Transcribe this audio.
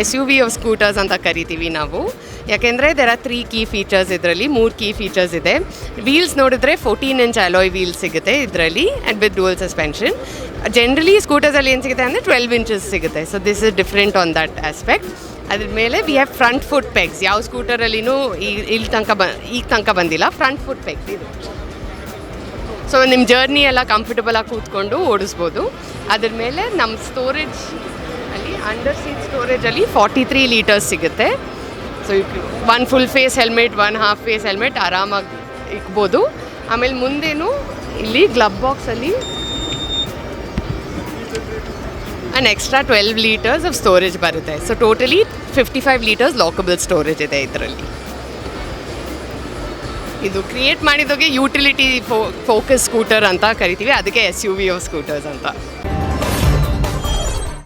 S U V of scooters ಅಂತ ಕರಿತೀವಿ ನಾವು. ಯಾಕೆಂದರೆ there are three key features ಇದರಲ್ಲಿ, ಮೂರು ಕೀ ಫೀಚರ್ಸ್ ಇದೆ. ವೀಲ್ಸ್ ನೋಡಿದ್ರೆ ಫೋರ್ಟೀನ್ ಇಂಚ್ ಅಲೋಯ್ ವೀಲ್ಸ್ ಸಿಗುತ್ತೆ ಇದರಲ್ಲಿ and with dual suspension generally ಸ್ಕೂಟರ್ಸಲ್ಲಿ ಏನು ಸಿಗುತ್ತೆ ಅಂದರೆ ಟ್ವೆಲ್ವ್ ಇಂಚಸ್ ಸಿಗುತ್ತೆ. So this is different on that aspect ಅದ್ರ ಮೇಲೆ we have front foot pegs ಯಾವ ಸ್ಕೂಟರಲ್ಲಿನೂ ಇಲ್ಲಿ ತನಕ ಬ ಈಗ ತನಕ ಬಂದಿಲ್ಲ. ಫ್ರಂಟ್ ಫುಟ್ ಪೆಗ್ಸ್ ಇದು. ಸೊ ನಿಮ್ಮ ಜರ್ನಿ ಎಲ್ಲ ಕಂಫರ್ಟಬಲ್ ಆಗಿ ಕೂತ್ಕೊಂಡು ಓಡಿಸ್ಬೋದು. ಅದ್ರ ಮೇಲೆ ನಮ್ಮ ಸ್ಟೋರೇಜ್ ಅಂಡರ್ ಸೀಟ್ ಸ್ಟೋರೇಜಲ್ಲಿ ಫಾರ್ಟಿ ತ್ರೀ ಲೀಟರ್ಸ್ ಸಿಗುತ್ತೆ. So one full face helmet one half face helmet ಆರಾಮಾಗಿ ಇಕ್ಬೋದು. ಆಮೇಲೆ ಮುಂದೇನು ಇಲ್ಲಿ ಗ್ಲಬ್ ಬಾಕ್ಸಲ್ಲಿ and extra twelve litres of storage ಬರುತ್ತೆ. So totally fifty five litres lockable storage ಇದೆ ಇದರಲ್ಲಿ. ಇದು ಕ್ರಿಯೇಟ್ ಮಾಡಿದೋಗೆ ಯೂಟಿಲಿಟಿ ಫೋ ಫೋಕಸ್ ಸ್ಕೂಟರ್ ಅಂತ ಕರಿತೀವಿ. ಅದಕ್ಕೆ ಎಸ್ ಯು ವಿ ಸ್ಕೂಟರ್ಸ್ ಅಂತ.